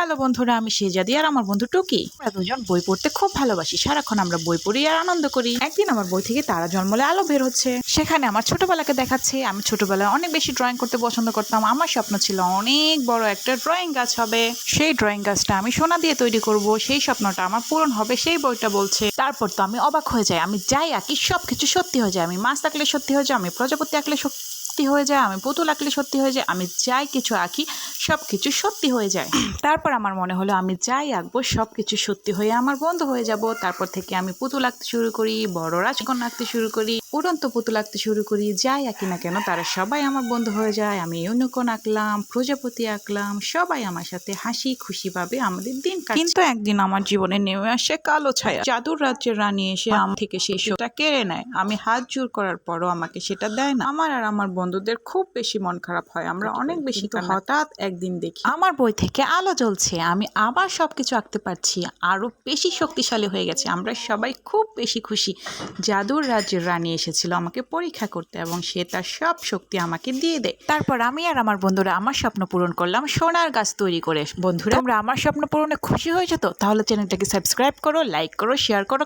Hello বন্ধুরা, আমি শেজাদি আর আমার বন্ধু টুকি। আমরা দুজন বই পড়তে খুব ভালোবাসি। সারাক্ষণ আমরা বই পড়ি আর আনন্দ করি। একদিন আমার বই থেকে তারা জন্মলে আলো বের হচ্ছে। সেখানে আমার ছোটবেলাকে দেখাচ্ছে। আমি ছোটবেলায় অনেক বেশি ড্রয়িং করতে পছন্দ করতাম। আমার স্বপ্ন ছিল অনেক বড় একটা ড্রয়িং গাছ হবে। সেই ড্রয়িং গাছটা আমি সোনা দিয়ে তৈরি করব। সেই স্বপ্নটা আমার পূরণ হবে, সেই বইটা বলছে। তারপর তো আমি অবাক হয়ে যাই। আমি যাই আঁকি সব কিছু সত্যি হয়ে যায়। আমি মাছ আঁকলে সত্যি হয়ে যায় আমি প্রজাপতি আঁকলে সত্যি হয়ে যায় আমি পুতুল আঁকলে সত্যি হয়ে যায় আমি যাই কিছু আঁকি সব কিছু সত্যি হয়ে যায়। তারপর আমার মনে হলো আমি যাই আঁকবো সব কিছু সত্যি হয়ে আমার বন্ধ হয়ে যাব। তারপর থেকে আমি পুতুল আঁকতে শুরু করি বড় রাজকন্যা আঁকতে শুরু করি উড়ন্ত পুতুল আঁকতে শুরু করি যাই আঁকি না কেন তারা সবাই আমার বন্ধু হয়ে যায়। আমি ইউনিকর্ন আঁকলাম প্রজাপতি আঁকলাম সবাই আমার সাথে হাসি খুশি ভাবে আমাদের দিন কিন্তু একদিন আমার জীবনে নেমে আসে কালো ছায়া। জাদুর রাজ্যের রানী এসে আমার থেকে সেই শোটা কেড়ে নেয়। আমি হাত জোর করার পরও আমাকে সেটা দেয় না। আমার আর আমার বন্ধুদের খুব বেশি মন খারাপ হয়। আমরা অনেক বেশি হঠাৎ একদিন দেখি। আমার বই থেকে আলো জ্বলছে, আমি আবার সবকিছু আঁকতে পারছি, আরও বেশি শক্তিশালী হয়ে গেছে, আমরা সবাই খুব বেশি খুশি। জাদুর রাজ্যের রানী এসেছিল আমাকে পরীক্ষা করতে এবং সে তার সব শক্তি আমাকে দিয়ে দেয়। তারপর আমি আর আমার বন্ধুরা আমার স্বপ্ন পূরণ করলাম, সোনার গাছ তৈরি করে। বন্ধুরা আমরা আমার স্বপ্ন পূরণে খুশি হয়েছে তো? তাহলে চ্যানেলটাকে সাবস্ক্রাইব করো, লাইক করো, শেয়ার করো